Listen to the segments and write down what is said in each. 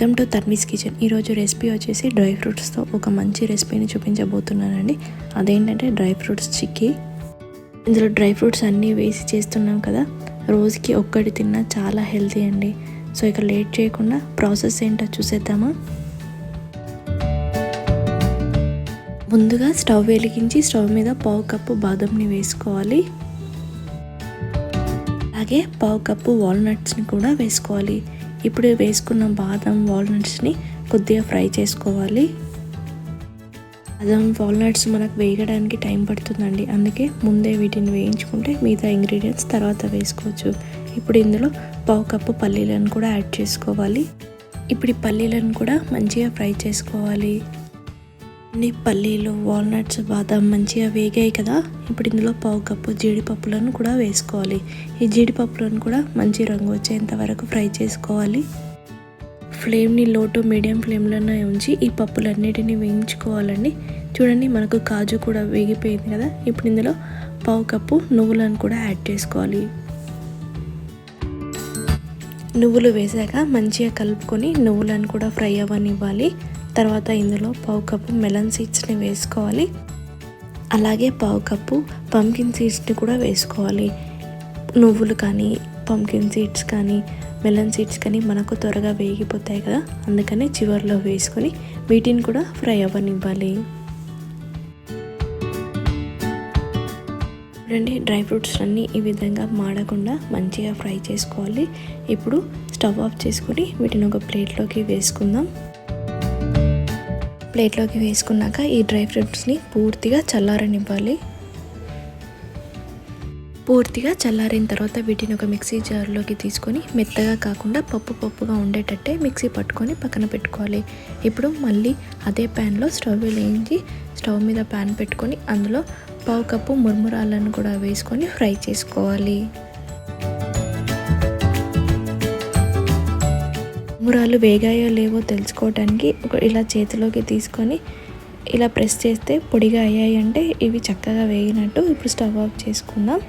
Welcome to తర్మీస్ kitchen. ఈరోజు recipe వచ్చేసి dry ఫ్రూట్స్తో ఒక మంచి రెసిపీని చూపించబోతున్నానండి. అదేంటంటే డ్రై ఫ్రూట్స్ చిక్కీ. ఇందులో డ్రై ఫ్రూట్స్ అన్నీ వేసి చేస్తున్నాం కదా. రోజుకి ఒక్కటి తిన్నా చాలా హెల్తీ అండి. సో ఇక లేట్ చేయకుండా ప్రాసెస్ ఏంటో చూసేద్దామా. ముందుగా స్టవ్ వెలిగించి స్టవ్ మీద పావు కప్పు బాదంని వేసుకోవాలి. అలాగే పావు కప్పు వాల్నట్స్ని కూడా వేసుకోవాలి. ఇప్పుడు వేసుకున్న బాదం వాల్నట్స్ని కొద్దిగా ఫ్రై చేసుకోవాలి. బాదం వాల్నట్స్ మనకు వేయడానికి టైం పడుతుందండి. అందుకే ముందే వీటిని వేయించుకుంటే మిగతా ఇంగ్రీడియంట్స్ తర్వాత వేసుకోవచ్చు. ఇప్పుడు ఇందులో పావు కప్పు పల్లీలను కూడా యాడ్ చేసుకోవాలి. ఇప్పుడు ఈ పల్లీలను కూడా మంచిగా ఫ్రై చేసుకోవాలి. అన్ని పల్లీలు వాల్నట్స్ బాదం మంచిగా వేగాయి కదా. ఇప్పుడు ఇందులో పావు కప్పు జీడిపప్పులను కూడా వేసుకోవాలి. ఈ జీడిపప్పులను కూడా మంచి రంగు వచ్చేంత వరకు ఫ్రై చేసుకోవాలి. ఫ్లేమ్ని లో టు మీడియం ఫ్లేమ్లోనే ఉంచి ఈ పప్పులన్నిటిని వేయించుకోవాలండి. చూడండి మనకు కాజు కూడా వేగిపోయింది కదా. ఇప్పుడు ఇందులో పావు కప్పు నువ్వులను కూడా యాడ్ చేసుకోవాలి. నువ్వులు వేసాక మంచిగా కలుపుకొని నువ్వులను కూడా ఫ్రై అవ్వనివ్వాలి. తర్వాత ఇందులో పావు కప్పు మెలన్ సీడ్స్ని వేసుకోవాలి. అలాగే పావు కప్పు పంకిన్ సీడ్స్ని కూడా వేసుకోవాలి. నువ్వులు కానీ పంకిన్ సీడ్స్ కానీ మెలన్ సీడ్స్ కానీ మనకు త్వరగా వేగిపోతాయి కదా. అందుకని చివరిలో వేసుకొని వీటిని కూడా ఫ్రై అవ్వనివ్వాలి. చూడండి డ్రై ఫ్రూట్స్ అన్నీ ఈ విధంగా మాడకుండా మంచిగా ఫ్రై చేసుకోవాలి. ఇప్పుడు స్టవ్ ఆఫ్ చేసుకొని వీటిని ఒక ప్లేట్లోకి వేసుకుందాం. ప్లేట్లోకి వేసుకున్నాక ఈ డ్రై ఫ్రూట్స్ని పూర్తిగా చల్లారనివ్వాలి. పూర్తిగా చల్లారిన తర్వాత వీటిని ఒక మిక్సీ జార్లోకి తీసుకొని మెత్తగా కాకుండా పప్పు పప్పుగా ఉండేటట్టే మిక్సీ పట్టుకొని పక్కన పెట్టుకోవాలి. ఇప్పుడు మళ్ళీ అదే ప్యాన్లో స్టవ్ వేయించి స్టవ్ మీద ప్యాన్ పెట్టుకొని అందులో పావు కప్పు మురుమురాలను కూడా వేసుకొని ఫ్రై చేసుకోవాలి. ఉంగరాలు వేగాయో లేవో తెలుసుకోవడానికి ఒక ఇలా చేతిలోకి తీసుకొని ఇలా ప్రెస్ చేస్తే పొడిగా అయ్యాయి అంటే ఇవి చక్కగా వేగినట్టు ఇప్పుడు స్టవ్ ఆఫ్ చేసుకుందాం.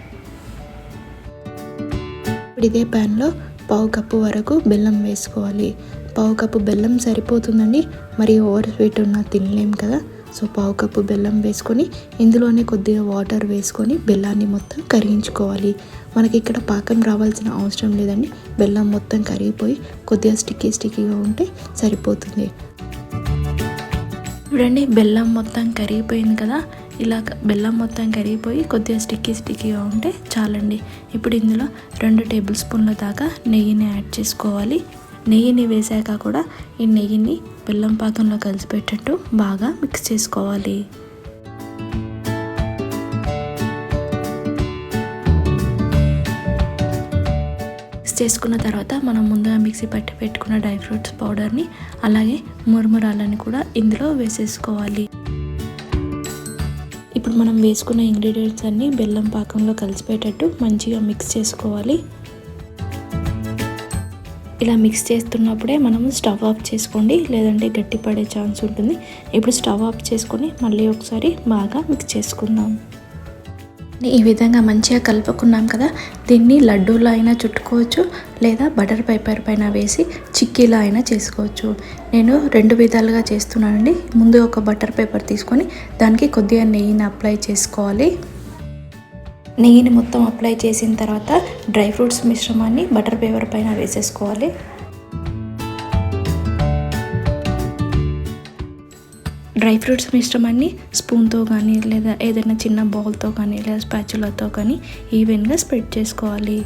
ఇప్పుడు ఇదే ప్యాన్లో పావు కప్పు వరకు బెల్లం వేసుకోవాలి. పావు కప్పు బెల్లం సరిపోతుందండి మరి ఓవర్ స్వీట్ ఉన్న తినలేం కదా. సో పావు కప్పు బెల్లం వేసుకొని ఇందులోనే కొద్దిగా వాటర్ వేసుకొని బెల్లాన్ని మొత్తం కరిగించుకోవాలి. మనకి ఇక్కడ పాకం రావాల్సిన అవసరం లేదండి. బెల్లం మొత్తం కరిగిపోయి కొద్దిగా స్టిక్కీ స్టిక్కీగా ఉంటే సరిపోతుంది. చూడండి బెల్లం మొత్తం కరిగిపోయింది కదా? ఇలా బెల్లం మొత్తం కరిగిపోయి కొద్దిగా స్టిక్కీ స్టిక్కీగా ఉంటే చాలండి. ఇప్పుడు ఇందులో రెండు టేబుల్ స్పూన్ల దాకా నెయ్యిని యాడ్ చేసుకోవాలి. నెయ్యిని వేసాక కూడా ఈ నెయ్యిని బెల్లం పాకంలో కలిసిపెట్టేట్టు బాగా మిక్స్ చేసుకోవాలి. మిక్స్ చేసుకున్న తర్వాత మనం ముందుగా మిక్సీ పట్టి పెట్టుకున్న డ్రై ఫ్రూట్స్ పౌడర్ని అలాగే మురమురాలని కూడా ఇందులో వేసేసుకోవాలి. ఇప్పుడు మనం వేసుకున్న ఇంగ్రీడియంట్స్ అన్నీ బెల్లం పాకంలో కలిసిపోయేటట్టు మంచిగా మిక్స్ చేసుకోవాలి. ఇలా మిక్స్ చేస్తున్నప్పుడే మనం స్టవ్ ఆఫ్ చేసుకోండి లేదంటే గట్టి పడే ఛాన్స్ ఉంటుంది. ఇప్పుడు స్టవ్ ఆఫ్ చేసుకొని మళ్ళీ ఒకసారి బాగా మిక్స్ చేసుకుందాం. ఈ విధంగా మంచిగా కలుపుకున్నాం కదా దీన్ని లడ్డూలో అయినా చుట్టుకోవచ్చు లేదా బటర్ పేపర్ పైన వేసి చిక్కీలా అయినా చేసుకోవచ్చు. నేను రెండు విధాలుగా చేస్తున్నానండి. ముందు ఒక బటర్ పేపర్ తీసుకొని దానికి కొద్దిగా నెయ్యిని అప్లై చేసుకోవాలి. నెయ్యిని మొత్తం అప్లై చేసిన తర్వాత డ్రై ఫ్రూట్స్ మిశ్రమాన్ని బటర్ పేపర్ పైన వేసేసుకోవాలి. డ్రై ఫ్రూట్స్ మిశ్రమాన్ని స్పూన్తో కానీ లేదా ఏదైనా చిన్న బౌల్తో కానీ లేదా స్పాచులతో కానీ ఈవెన్గా స్ప్రెడ్ చేసుకోవాలి.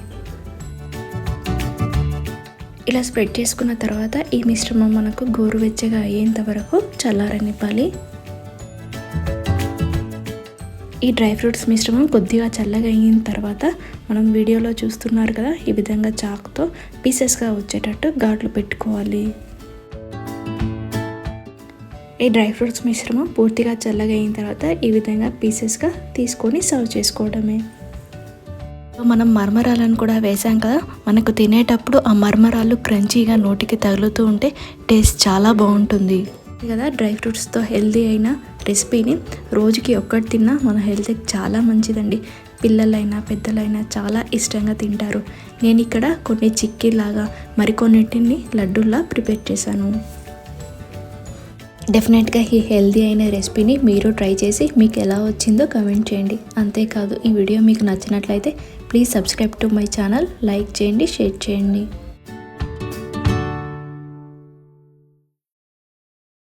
ఇలా స్ప్రెడ్ చేసుకున్న తర్వాత ఈ మిశ్రమం మనకు గోరువెచ్చగా అయ్యేంత వరకు చల్లారనివ్వాలి. ఈ డ్రై ఫ్రూట్స్ మిశ్రమం కొద్దిగా చల్లగా అయిన తర్వాత మనం వీడియోలో చూస్తున్నారు కదా ఈ విధంగా చాకుతో పీసెస్గా వచ్చేటట్టు ఘాట్లు పెట్టుకోవాలి. ఈ డ్రై ఫ్రూట్స్ మిశ్రమం పూర్తిగా చల్లగా అయిన తర్వాత ఈ విధంగా పీసెస్గా తీసుకొని సర్వ్ చేసుకోవడమే. మనం మర్మరాలను కూడా వేసాం కదా మనకు తినేటప్పుడు ఆ మర్మరాలు క్రంచీగా నోటికి తగులుతూ ఉంటే టేస్ట్ చాలా బాగుంటుంది. కదా డ్రై ఫ్రూట్స్తో హెల్దీ అయిన రెసిపీని రోజుకి ఒక్కటి తిన్నా మన హెల్త్కి చాలా మంచిదండి. పిల్లలైనా పెద్దలైనా చాలా ఇష్టంగా తింటారు. నేను ఇక్కడ కొన్ని చిక్కీలాగా మరికొన్నిటిని లడ్డూలా ప్రిపేర్ చేశాను. డెఫినెట్గా ఈ హెల్దీ అయిన రెసిపీని మీరు ట్రై చేసి మీకు ఎలా వచ్చిందో కమెంట్ చేయండి. అంతేకాదు ఈ వీడియో మీకు నచ్చినట్లయితే please subscribe to my channel like చేయండి షేర్ చేయండి.